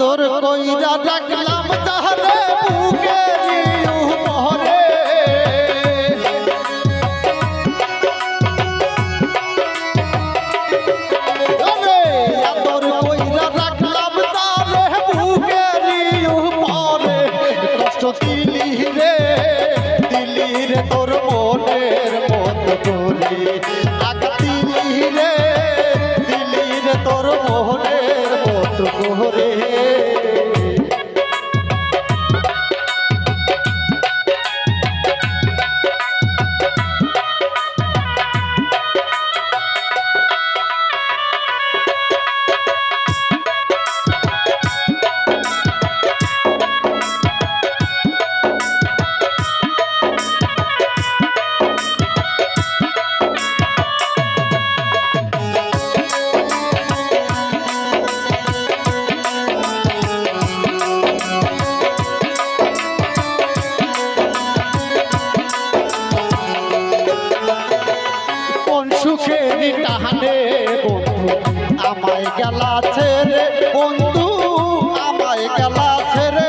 আদর কইরা ডাকলাম তাহলে বুকে তোর মনের মত করে। আঘাত দিলি রে দিলি রে তোর মনের মত করে। গেলা ছেড়ে বন্ধু, আমায় গেলা ছেড়ে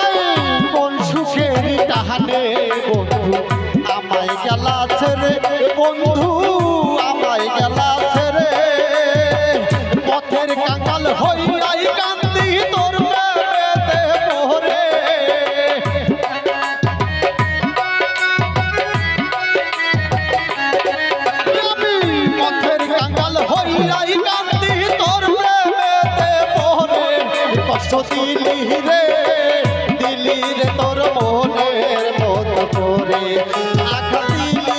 এই কোন সুখের টাহানে বন্ধু, আমায় গেলা ছেড়ে বন্ধু। দিলি রে দিলি রে তোর মনের মত করে। আঘাত দিলি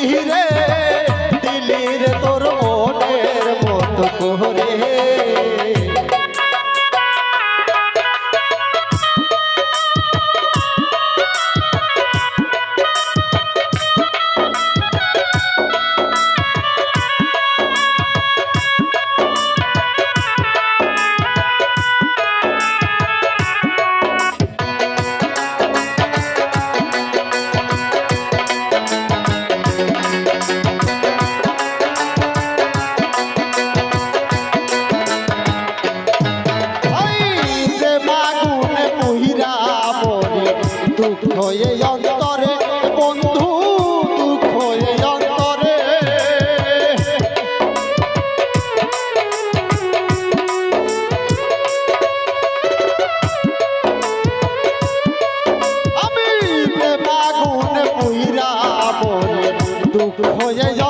もうよい。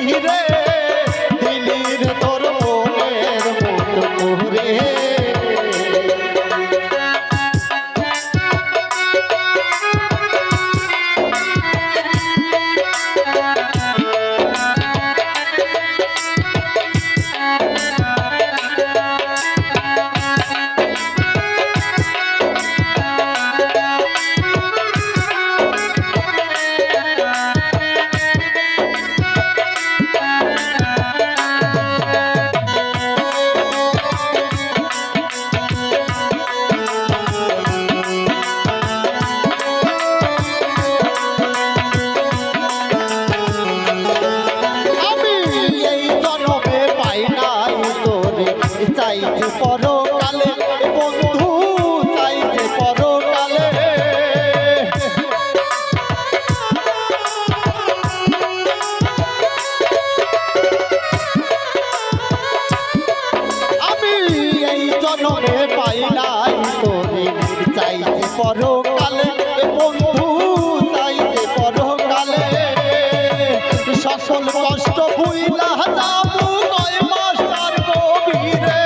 দিলি রে পরকালে বন্ধু চাইতে পরকালে। সকল কষ্ট বুইলা যাব নয় মাস্টার কবিরে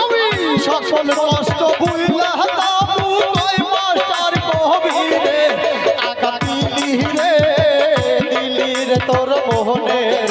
আমি সকল কষ্ট বুইলা যাব নয় মাস্টার কবিরে আকাতি দিলি রে তোর মোহনের